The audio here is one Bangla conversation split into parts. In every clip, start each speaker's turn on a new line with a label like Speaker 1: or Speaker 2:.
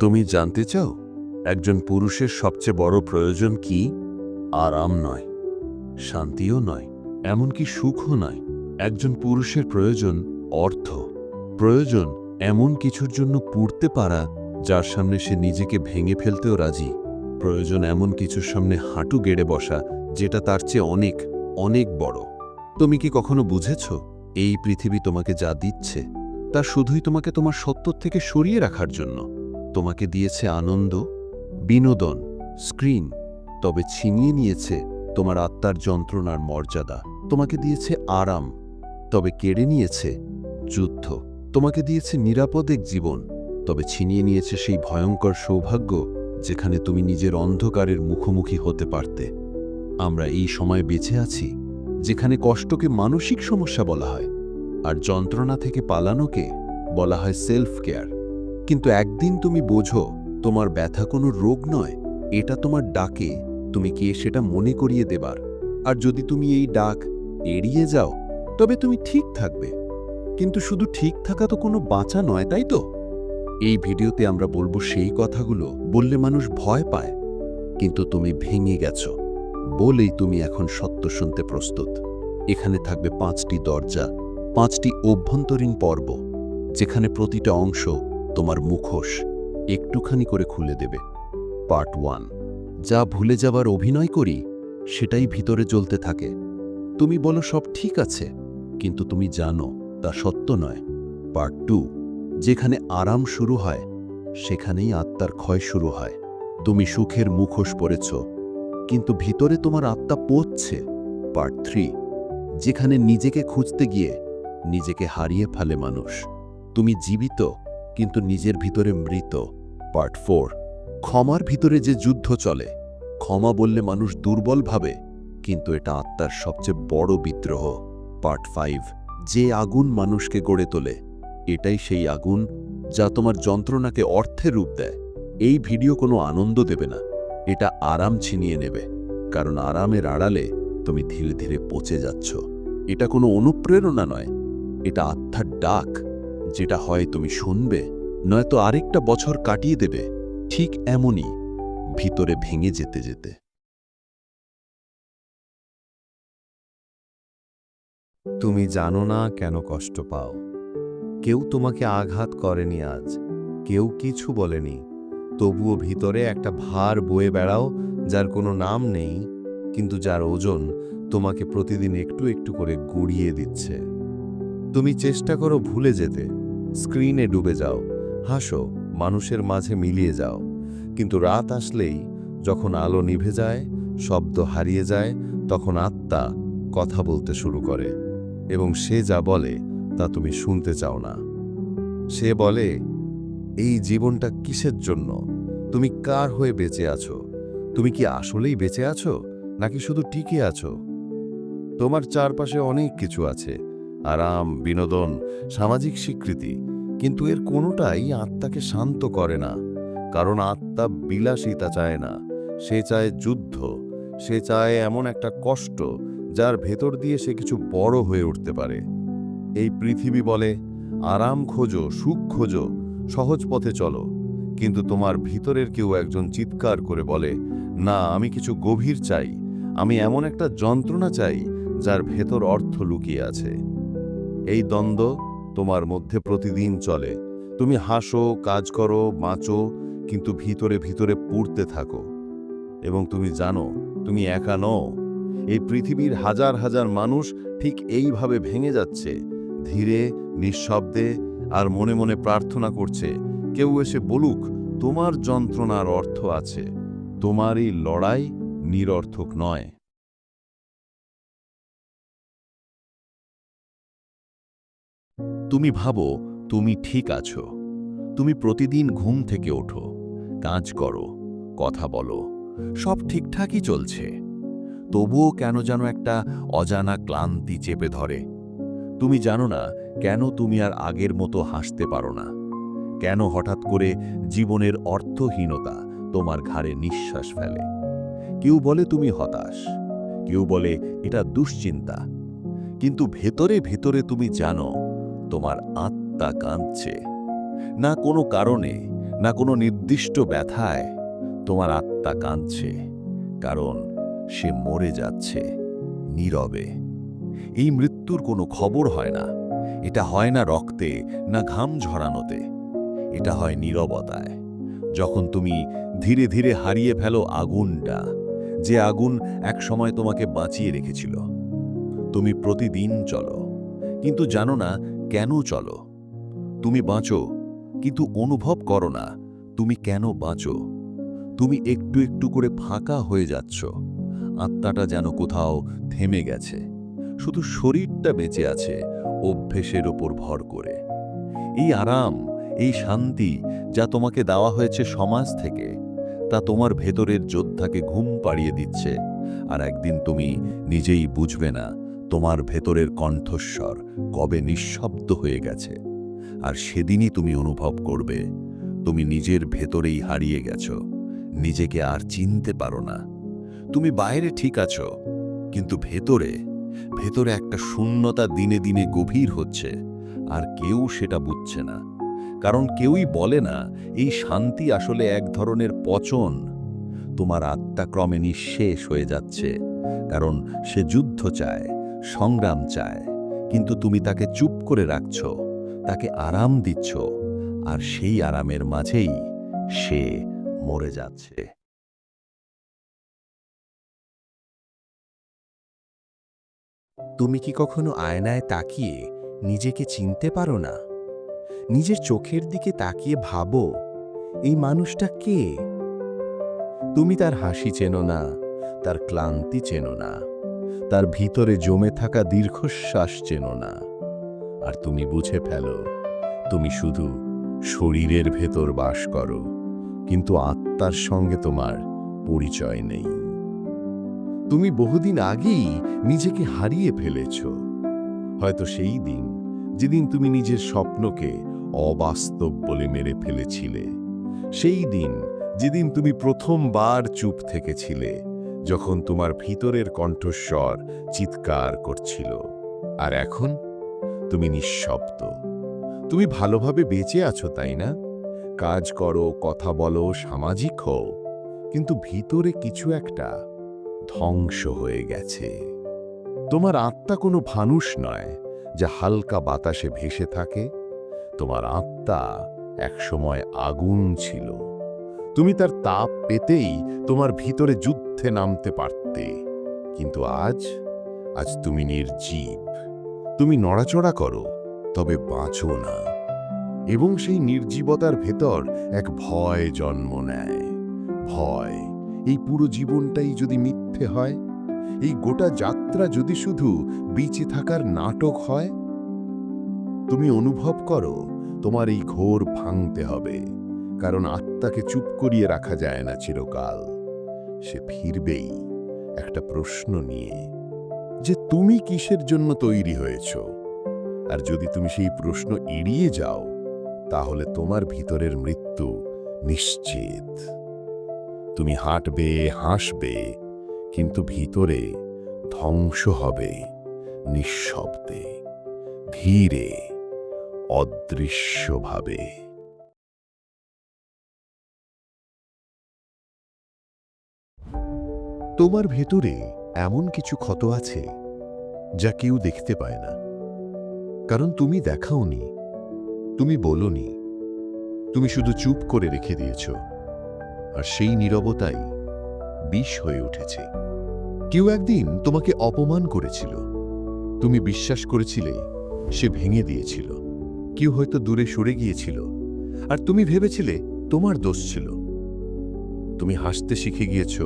Speaker 1: তুমি জানতে চাও, একজন পুরুষের সবচেয়ে বড় প্রয়োজন কি? আরাম নয়, শান্তিও নয়, এমনকি সুখও নয়। একজন পুরুষের প্রয়োজন অর্থ। প্রয়োজন এমন কিছুর জন্য পুড়তে পারা, যার সামনে সে নিজেকে ভেঙে ফেলতেও রাজি। প্রয়োজন এমন কিছুর সামনে হাঁটু গেড়ে বসা, যেটা তার চেয়ে অনেক অনেক বড়। তুমি কি কখনো বুঝেছ, এই পৃথিবী তোমাকে যা দিচ্ছে, তা শুধুই তোমাকে তোমার সত্তর থেকে সরিয়ে রাখার জন্য? তোমাকে দিয়েছে আনন্দ, বিনোদন, স্ক্রিন, তবে ছিনিয়ে নিয়েছে তোমার আত্মার যন্ত্রণার মর্যাদা। তোমাকে দিয়েছে আরাম, তবে কেড়ে নিয়েছে যুদ্ধ। তোমাকে দিয়েছে নিরাপদ এক জীবন, তবে ছিনিয়ে নিয়েছে সেই ভয়ঙ্কর সৌভাগ্য যেখানে তুমি নিজের অন্ধকারের মুখোমুখি হতে পারতে। আমরা এই সময় বেঁচে আছি, যেখানে কষ্টকে মানসিক সমস্যা বলা হয়, আর যন্ত্রণা থেকে পালানোকে বলা হয় সেলফ কেয়ার কিন্তু একদিন তুমি বোঝো, তোমার ব্যথা কোনো রোগ নয়, এটা তোমার ডাকে, তুমি কে সেটা মনে করিয়ে দেবার। আর যদি তুমি এই ডাক এড়িয়ে যাও, তবে তুমি ঠিক থাকবে। কিন্তু শুধু ঠিক থাকা তো কোনো বাঁচা নয়, তাই তো? এই ভিডিওতে আমরা বলব সেই কথাগুলো বললে মানুষ ভয় পায়। কিন্তু তুমি ভেঙে গেছো, বলেই তুমি এখন সত্য শুনতে প্রস্তুত। এখানে থাকবে পাঁচটি দরজা, পাঁচটি অভ্যন্তরীণ পর্ব, যেখানে প্রতিটা অংশ তোমার মুখোশ একটুখানি করে খুলে দেবে। Part one. যা ভুলে যাবার অভিনয় করি, সেটাই ভিতরে জ্বলতে থাকে। তুমি বলো সব ঠিক আছে, কিন্তু তুমি জানো তা সত্য নয়। Part two. যেখানে আরাম শুরু হয়, সেখানেই আত্মার ক্ষয় শুরু হয়। তুমি সুখের মুখোশ পড়েছ কিন্তু ভিতরে তোমার আত্মা পড়ছে পার্ট থ্রি। যেখানে নিজেকে খুঁজতে গিয়ে নিজেকে হারিয়ে ফেলে মানুষ। তুমি জীবিত কিন্তু নিজের ভিতরে মৃত, পার্ট ফোর। ক্ষমার ভিতরে যে যুদ্ধ চলে, ক্ষমা বললে মানুষ দুর্বল ভাবে, কিন্তু এটা আত্মার সবচেয়ে বড় বিদ্রোহ, পার্ট ফাইভ। যে আগুন মানুষকে গড়ে তোলে, এটাই সেই আগুন যা তোমার যন্ত্রণাকে অর্থে রূপ দেয়। এই ভিডিও কোনো আনন্দ দেবে না, এটা আরাম ছিনিয়ে নেবে, কারণ আরামের আড়ালে তুমি ধীরে ধীরে পচে যাচ্ছ। এটা কোনো অনুপ্রেরণা নয়, এটা আত্মার ডাক। যেটা হয় তুমি শুনবে, নয়তো আরেকটা বছর কাটিয়ে দেবে, ঠিক এমনই, ভিতরে ভেঙে যেতে যেতে।
Speaker 2: তুমি জানো না কেন কষ্ট পাও। কেউ তোমাকে আঘাত করেনি আজ, কেউ কিছু বলেনি। তবুও ভিতরে একটা ভার বয়ে বেড়াও, যার কোনো নাম নেই, কিন্তু যার ওজন তোমাকে প্রতিদিন একটু একটু করে গুড়িয়ে দিচ্ছে। তুমি চেষ্টা করো ভুলে যেতে স্ক্রিনে ডুবে যাও। হাসো, মানুষের মাঝে মিলিয়ে যাও। কিন্তু রাত আসলেই যখন আলো নিভে যায়, শব্দ হারিয়ে যায়, তখন আত্মা কথা বলতে শুরু করে। এবং সে যা বলে, তা তুমি শুনতে চাও না। সে বলে, এই জীবনটা কিসের জন্য? তুমি কার হয়ে বেঁচে আছো? তুমি কি আসলেই বেঁচে আছো? নাকি শুধু টিকে আছো? তোমার চারপাশে অনেক কিছু আছে। আরাম, বিনোদন, সামাজিক স্বীকৃতি, কিন্তু এর কোনোটাই আত্মাকে শান্ত করে না। কারণ আত্মা বিলাসিতা চায় না। সে চায় যুদ্ধ। সে চায় এমন একটা কষ্ট যার ভেতর দিয়ে সে কিছু বড় হয়ে উঠতে পারে। এই পৃথিবী বলে, আরাম খোঁজো, সুখ খোঁজো, সহজ পথে চলো। কিন্তু তোমার ভিতরের কেউ একজন চিৎকার করে বলে, না, আমি কিছু গভীর চাই। আমি এমন একটা যন্ত্রণা চাই যার ভেতর অর্থ লুকিয়ে আছে। এই দ্বন্দ্ব তোমার মধ্যে প্রতিদিন চলে। তুমি হাসো, কাজ করো, বাঁচো, কিন্তু ভিতরে ভিতরে পুড়তে থাকো। এবং তুমি জানো, তুমি একা নও। এই পৃথিবীর হাজার হাজার মানুষ ঠিক এইভাবে ভেঙে যাচ্ছে, ধীরে, নিঃশব্দে, আর মনে মনে প্রার্থনা করছে, কেউ এসে বলুক, তোমার যন্ত্রণার অর্থ আছে। তোমারই লড়াই নিরর্থক নয়।
Speaker 1: তুমি ভাবো তুমি ঠিক আছো। তুমি প্রতিদিন ঘুম থেকে ওঠো। কাজ করো, কথা বলো, সব ঠিকঠাকই চলছে। তবুও কেন যেন একটা অজানা ক্লান্তি চেপে ধরে। তুমি জানো না কেন তুমি আর আগের মতো হাসতে পারো না। কেন হঠাৎ করে জীবনের অর্থহীনতা তোমার ঘাড়ে নিঃশ্বাস ফেলে। কেউ বলে তুমি হতাশ, কেউ বলে এটা দুশ্চিন্তা। কিন্তু ভেতরে ভেতরে তুমি জানো তোমার আত্মা কাঁদছে। না কোনো কারণে,
Speaker 2: না কোনো নির্দিষ্ট ব্যথায় তোমার আত্মা কাঁদছে, কারণ সে মরে যাচ্ছে নীরবে। এই মৃত্যুর কোনো খবর হয় না। এটা হয় না রক্তে, না ঘাম ঝরানোতে। এটা হয় নীরবতায়। যখন তুমি ধীরে ধীরে হারিয়ে ফেলো আগুনটা, যে আগুন এক সময় তোমাকে বাঁচিয়ে রেখেছিল। তুমি প্রতিদিন চলো। কিন্তু জানো না কেন চলো? তুমি বাঁচো, কিন্তু অনুভব করো না, তুমি কেন বাঁচো? তুমি একটু একটু করে ফাঁকা হয়ে যাচ্ছ, আত্মাটা যেন কোথাও থেমে গেছে, শুধু শরীরটা বেঁচে আছে অভ্যেসের ওপর ভর করে। এই আরাম, এই শান্তি যা তোমাকে দেওয়া হয়েছে সমাজ থেকে, তা তোমার ভেতরের যোদ্ধাকে ঘুম পাড়িয়ে দিচ্ছে, আর একদিন তুমি নিজেই বুঝবে না তোমার ভেতরের কণ্ঠস্বর কবে নিঃশব্দ হয়ে গেছে। আর সেদিনই তুমি অনুভব করবে, তুমি নিজের ভেতরেই হারিয়ে গেছ, নিজেকে আর চিনতে পারো না। তুমি বাইরে ঠিক আছো, কিন্তু ভেতরে ভেতরে একটা শূন্যতা দিনে দিনে গভীর হচ্ছে, আর কেউ সেটা বুঝছে না। কারণ কেউই বলে না, এই শান্তি আসলে এক ধরনের পচন। তোমার আত্মা ক্রমে নিঃশেষ হয়ে যাচ্ছে, কারণ সে যুদ্ধ চায়। সংগ্রাম চায়। কিন্তু তুমি তাকে চুপ করে রাখছ, তাকে আরাম দিচ্ছ, আর সেই আরামের মাঝেই সে মরে যাচ্ছে।
Speaker 3: তুমি কি কখনো আয়নায় তাকিয়ে নিজেকে চিনতে পারো না? নিজের চোখের দিকে তাকিয়ে ভাবো, এই মানুষটা কে? তুমি তার হাসি চেনো না, তার ক্লান্তি চেনো না। তার ভিতরে জমে থাকা দীর্ঘশ্বাস চেনো না। আর তুমি বুঝে ফেলো, তুমি শুধু শরীরের ভেতর বাস করো, কিন্তু আত্মার সঙ্গে তোমার পরিচয় নেই। তুমি বহুদিন আগেই নিজেকে হারিয়ে ফেলেছ। হয়তো সেই দিন যেদিন তুমি নিজের স্বপ্নকে অবাস্তব বলে মেরে ফেলেছিলে, সেই দিন যেদিন তুমি প্রথমবার চুপ থেকেছিলে যখন তোমার ভিতরের কণ্ঠস্বর চিৎকার করছিল। আর এখন তুমি নিঃশব্দ। তুমি ভালোভাবে বেঁচে আছো, তাই না? কাজ করো, কথা বলো, সামাজিক হও, কিন্তু ভিতরে কিছু একটা ধ্বংস হয়ে গেছে। তোমার আত্মা কোনো ভানুষ নয় যা হালকা বাতাসে ভেসে থাকে। তোমার আত্মা একসময় আগুন ছিল। তুমি তার তাপ পেতেই তোমার ভিতরে যুদ্ধে নামতে পারতে। কিন্তু আজ আজ তুমি নির্জীব। তুমি নড়াচড়া করো, তবে বাঁচো না। এবং সেই নির্জীবতার ভেতর এক ভয় জন্ম নেয়। ভয়, এই পুরো জীবনটাই যদি মিথ্যে হয়, এই গোটা যাত্রা যদি শুধু বেঁচে থাকার নাটক হয়, তুমি অনুভব করো, তোমার এই ঘোর ভাঙতে হবে। কারণ আত্মাকে চুপ করিয়ে রাখা যায় না চিরকাল। সে ফিরবেই একটা প্রশ্ন নিয়ে যে তুমি কিসের জন্য তৈরি হয়েছ? আর যদি তুমি সেই প্রশ্ন এড়িয়ে যাও, তাহলে তোমার ভিতরের মৃত্যু নিশ্চিত। তুমি হাঁটবে, হাসবে, কিন্তু ভিতরে ধ্বংস হবে নিঃশব্দে, ধীরে, অদৃশ্যভাবে। তোমার ভেতরে এমন কিছু ক্ষত আছে যা কেউ দেখতে পায় না। কারণ তুমি দেখাওনি, তুমি বলনি, তুমি শুধু চুপ করে রেখে দিয়েছ, আর সেই নীরবতাই বিষ হয়ে উঠেছে। কেউ একদিন তোমাকে অপমান করেছিল, তুমি বিশ্বাস করেছিলে সে ভেঙে দিয়েছিল, কেউ হয়তো দূরে সরে গিয়েছিল, আর তুমি ভেবেছিলে তোমার দোষ ছিল। তুমি হাসতে শিখে গিয়েছ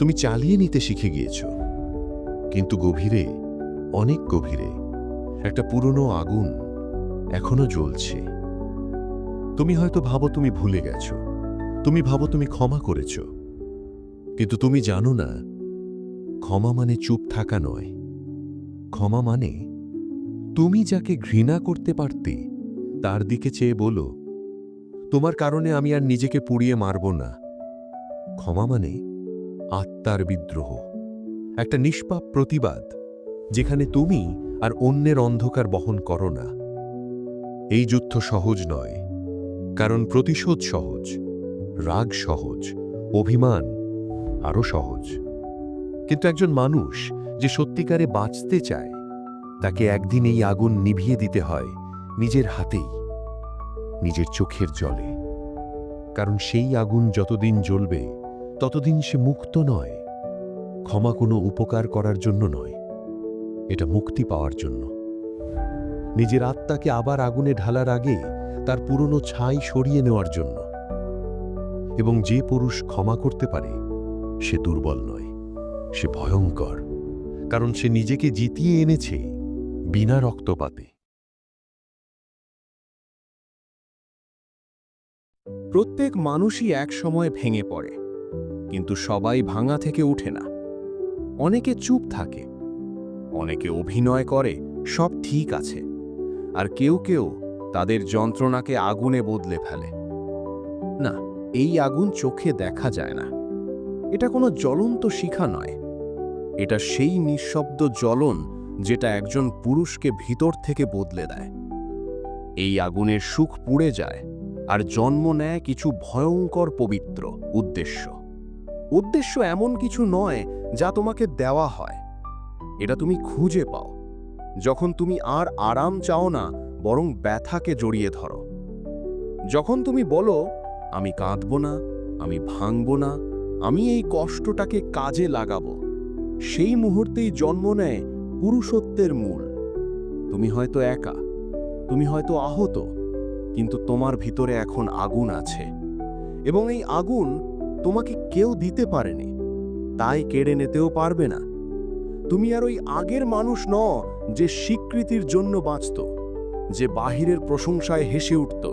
Speaker 3: তুমি চালিয়ে নিতে শিখে গিয়েছ। কিন্তু গভীরে, অনেক গভীরে, একটা পুরনো আগুন এখনও জ্বলছে। তুমি হয়তো ভাবো তুমি ভুলে গেছো। তুমি ভাবো তুমি ক্ষমা করেছ। কিন্তু তুমি জানো না, ক্ষমা মানে চুপ থাকা নয়। ক্ষমা মানে তুমি যাকে ঘৃণা করতে পারতে, তার দিকে চেয়ে বলো, তোমার কারণে আমি আর নিজেকে পুড়িয়ে মারব না। ক্ষমা মানে আত্মার বিদ্রোহ। একটা নিষ্পাপ প্রতিবাদ, যেখানে তুমি আর অন্যের অন্ধকার বহন করো না। এই যুদ্ধ সহজ নয়,
Speaker 2: কারণ প্রতিশোধ সহজ, রাগ সহজ, অভিমান আরও সহজ। কিন্তু একজন মানুষ যে সত্যিকারে বাঁচতে চায়, তাকে একদিন এই আগুন নিভিয়ে দিতে হয় নিজের হাতেই, নিজের চোখের জলে। কারণ সেই আগুন যতদিন জ্বলবে ততদিন সে মুক্ত নয়, ক্ষমা কোনো উপকার করার জন্য নয়, এটা মুক্তি পাওয়ার জন্য। নিজের আত্মাকে আবার আগুনে ঢালার আগে তার পুরনো ছাই সরিয়ে নেওয়ার জন্য। এবং যে পুরুষ ক্ষমা করতে পারে, সে দুর্বল নয়, সে ভয়ঙ্কর, কারণ সে নিজেকে জিতিয়ে এনেছে বিনা রক্তপাতে।
Speaker 3: প্রত্যেক মানুষই এক সময় ভেঙে পড়ে। কিন্তু সবাই ভাঙা থেকে উঠে না। অনেকে চুপ থাকে, অনেকে অভিনয় করে, সব ঠিক আছে। আর কেউ কেউ তাদের যন্ত্রণাকে আগুনে বদলে ফেলে। না, এই আগুন চোখে দেখা যায় না। এটা কোনো জ্বলন্ত শিখা নয়। এটা সেই নিঃশব্দ জ্বলন যেটা একজন পুরুষকে ভিতর থেকে বদলে দেয়। এই আগুনের সুখ পুড়ে যায় আর জন্ম নেয় কিছু ভয়ঙ্কর পবিত্র উদ্দেশ্য। উদ্দেশ্য এমন কিছু নয় যা তোমাকে দেওয়া হয়। এটা তুমি খুঁজে পাও। যখন তুমি আর আরাম চাও না, বরং ব্যথাকে জড়িয়ে ধরো। যখন তুমি বলো, আমি কাঁদব না, আমি ভাঙব না, আমি এই কষ্টটাকে কাজে লাগাবো, সেই মুহূর্তেই জন্ম নেয় পুরুষত্বের মূল। তুমি হয়তো একা, তুমি হয়তো আহত, কিন্তু তোমার ভিতরে এখন আগুন আছে। এবং এই আগুন তোমাকে কেউ দিতে পারেনি, তাই কেড়ে নিতেও পারবে না। তুমি আর ওই আগের মানুষ ন যে স্বীকৃতির জন্য বাঁচত, যে বাহিরের প্রশংসায় হেসে উঠত।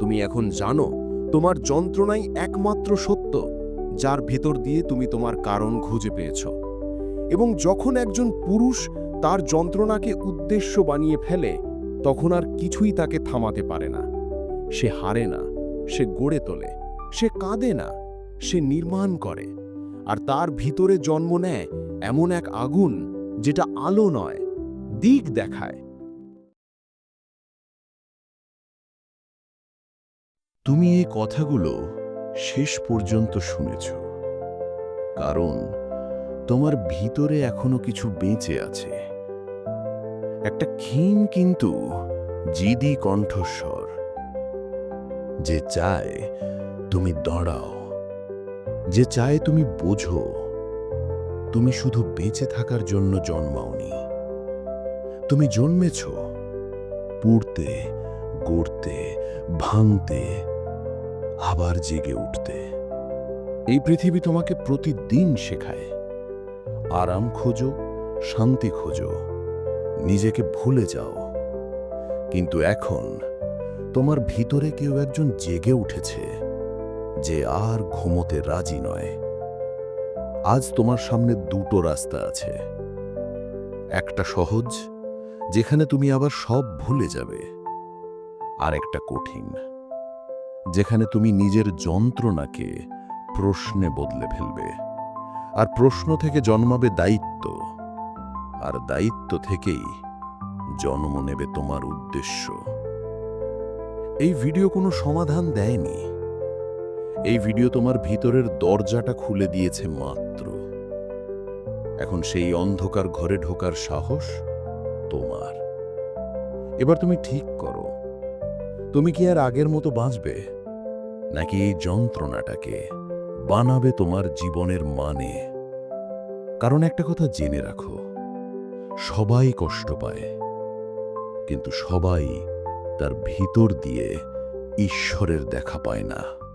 Speaker 3: তুমি এখন জানো, তোমার যন্ত্রণাই একমাত্র সত্য, যার ভেতর দিয়ে তুমি তোমার কারণ খুঁজে পেয়েছ। এবং যখন একজন পুরুষ তার যন্ত্রণাকে উদ্দেশ্য বানিয়ে ফেলে, তখন আর কিছুই তাকে থামাতে পারে না। সে হারে না, সে গড়ে তোলে, সে কাঁদে না। সে নির্মাণ করে, আর তার ভিতরে জন্ম নেয় এমন এক আগুন যেটা আলো নয়, দিক দেখায়।
Speaker 1: তুমি এই কথাগুলো শেষ পর্যন্ত শুনেছ, কারণ তোমার ভিতরে এখনও কিছু বেঁচে আছে। একটা ক্ষীণ কিন্তু জিদি কণ্ঠস্বর, যে চায় তুমি দাঁড়াও। যে চায় তুমি বোঝো, তুমি শুধু বেঁচে থাকার জন্য জন্মাওনি। তুমি জন্মেছ পুড়তে, গড়তে, ভাঙতে, আবার জেগে উঠতে। এই পৃথিবী তোমাকে প্রতিদিন শেখায়। আরাম খোঁজো, শান্তি খোঁজো, নিজেকে ভুলে যাও। কিন্তু এখন তোমার ভিতরে কেউ একজন জেগে উঠেছে। যে আর ঘুমোতে রাজি নয়। আজ তোমার সামনে দুটো রাস্তা আছে। একটা সহজ, যেখানে তুমি আবার সব ভুলে যাবে। আর একটা কঠিন, যেখানে তুমি নিজের যন্ত্রণাকে প্রশ্নে বদলে ফেলবে। আর প্রশ্ন থেকে জন্মাবে দায়িত্ব। আর দায়িত্ব থেকেই জন্ম নেবে তোমার উদ্দেশ্য। এই ভিডিও কোনো সমাধান দেয়নি। এই ভিডিও তোমার ভিতরের দরজাটা খুলে দিয়েছে মাত্র। এখন সেই অন্ধকার ঘরে ঢোকার সাহস তোমার। এবার তুমি ঠিক করো। তুমি কি আর আগের মতো বাঁচবে? নাকি এই যন্ত্রণাটাকে বানাবে তোমার জীবনের মানে? কারণ একটা কথা জেনে রাখো, সবাই কষ্ট পায়। কিন্তু সবাই তার ভিতর দিয়ে ঈশ্বরের দেখা পায় না।